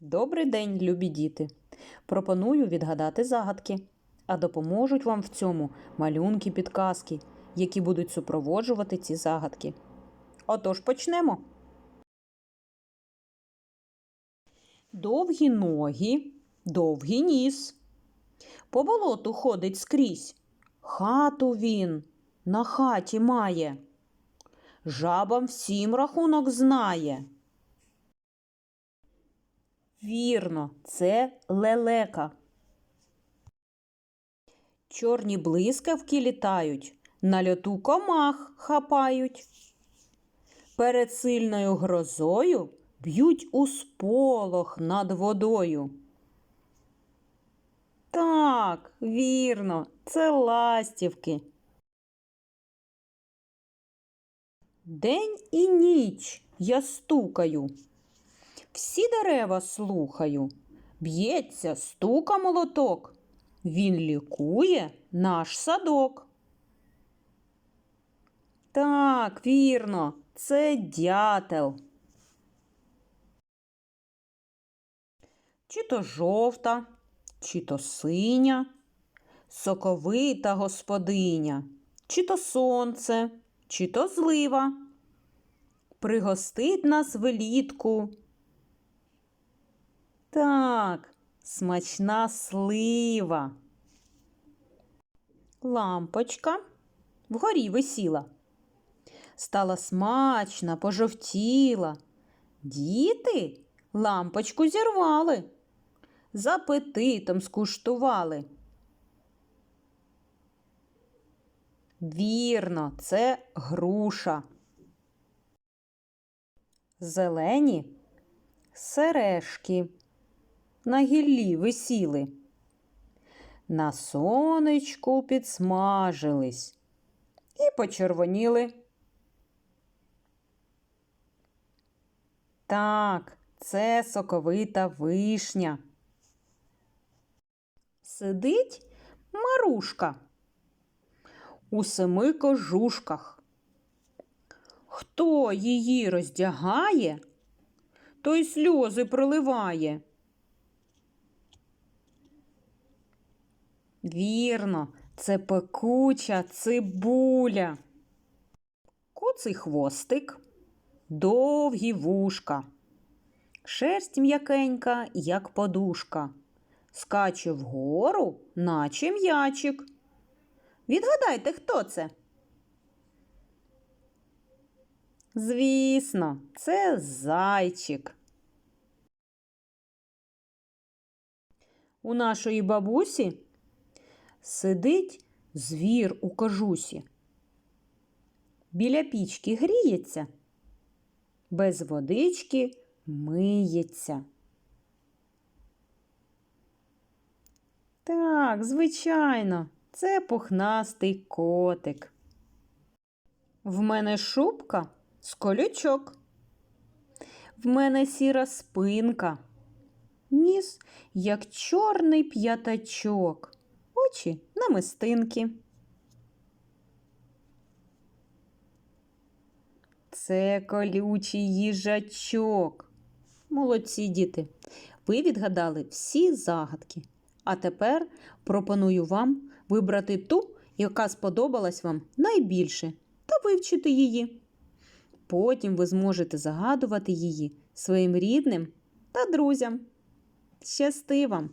Добрий день, любі діти! Пропоную відгадати загадки, а допоможуть вам в цьому малюнки підказки, які будуть супроводжувати ці загадки. Отож почнемо. Довгі ноги, довгий ніс. По болоту ходить скрізь. Хату він на хаті має. Жабам всім рахунок знає. Вірно, це лелека. Чорні блискавки літають, на льоту комах хапають. Перед сильною грозою б'ють у сполох над водою. Так, вірно, це ластівки. День і ніч я стукаю. Всі дерева слухаю. Б'ється стука молоток. Він лікує наш садок. Так, вірно, це дятел. Чи то жовта, чи то синя, соковита господиня, чи то сонце, чи то злива. Пригостить нас влітку. Так, смачна слива. Лампочка вгорі висіла. Стала смачна, пожовтіла. Діти лампочку зірвали, з апетитом скуштували. Вірно, це груша. Зелені сережки на гіллі висіли. На сонечку підсмажились і почервоніли. Так, це соковита вишня. Сидить Марушка у семи кожушках. Хто її роздягає, той сльози проливає. Вірно, це пекуча цибуля. Куций хвостик, довгі вушка, шерсть м'якенька, як подушка, скаче вгору, наче м'ячик. Відгадайте, хто це? Звісно, це зайчик. У нашої бабусі сидить звір у кажусі. Біля пічки гріється, без водички миється. Так, звичайно, це пухнастий котик. В мене шубка з колючок. В мене сіра спинка, ніс, як чорний п'ятачок, очі намистинки. Це колючий їжачок. Молодці діти. Ви відгадали всі загадки. А тепер пропоную вам вибрати ту, яка сподобалась вам найбільше, та вивчити її. Потім ви зможете загадувати її своїм рідним та друзям. Щасти вам!